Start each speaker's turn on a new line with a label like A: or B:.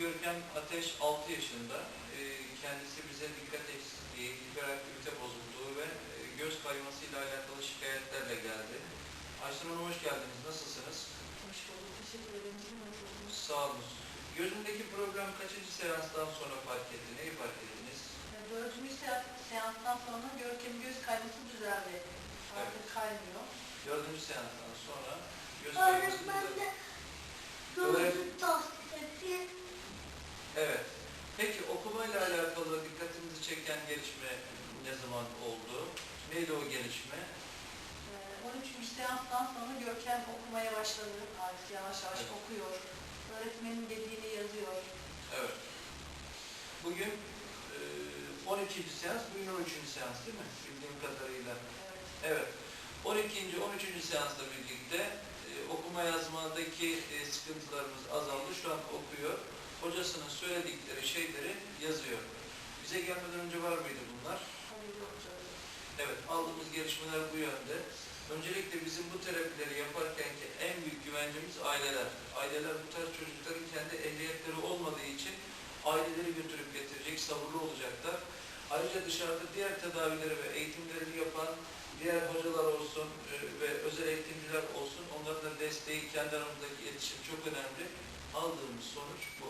A: Görkem Ateş 6 yaşında. Ee, Kendisi bize dikkat eksikliği, hiperaktivite bozukluğu ve e, göz kaymasıyla alakalı şikayetlerle geldi. Ayşen Hanım hoş geldiniz. Nasılsınız?
B: Hoş bulduk. Teşekkür ederim.
A: Sağ olun. Gözündeki problem kaçıncı seanstan sonra fark etti? Neyi fark ettiniz?
B: Ee, Dördüncü seans, seanstan sonra Görkem göz kayması düzeldi. Artık kaymıyor.
A: Dördüncü seanstan sonra göz kayması
C: Öğretmen
A: düzeldi.
C: de gözü tasdik etti.
A: Evet. Peki okumayla alakalı dikkatinizi çeken gelişme ne zaman oldu? Neydi o gelişme?
B: Ee, 13. seanstan sonra Görkem okumaya başladı. Artık yavaş yavaş
A: Evet.
B: okuyor. Öğretmenin dediğini yazıyor.
A: Evet. Bugün e, 12. seans, bugün 13. seans değil mi? Bildiğim kadarıyla.
B: Evet.
A: Evet. 12. 13. seansla birlikte e, okuma yazmadaki e, sıkıntılarımız azaldı. Şu an okuyor. Hocasının söyledikleri şeyleri yazıyor. Bize gelmeden önce var mıydı bunlar? Evet, aldığımız gelişmeler bu yönde. Öncelikle bizim bu terapileri yaparken ki en büyük güvencemiz aileler. Aileler bu tarz çocukların kendi ehliyetleri olmadığı için aileleri götürüp getirecek, sabırlı olacaklar. Ayrıca dışarıda diğer tedavileri ve eğitimlerini yapan diğer hocalar olsun e, ve özel eğitimciler olsun, onların da desteği, kendi aramızdaki iletişim çok önemli. Aldığımız sonuç bu.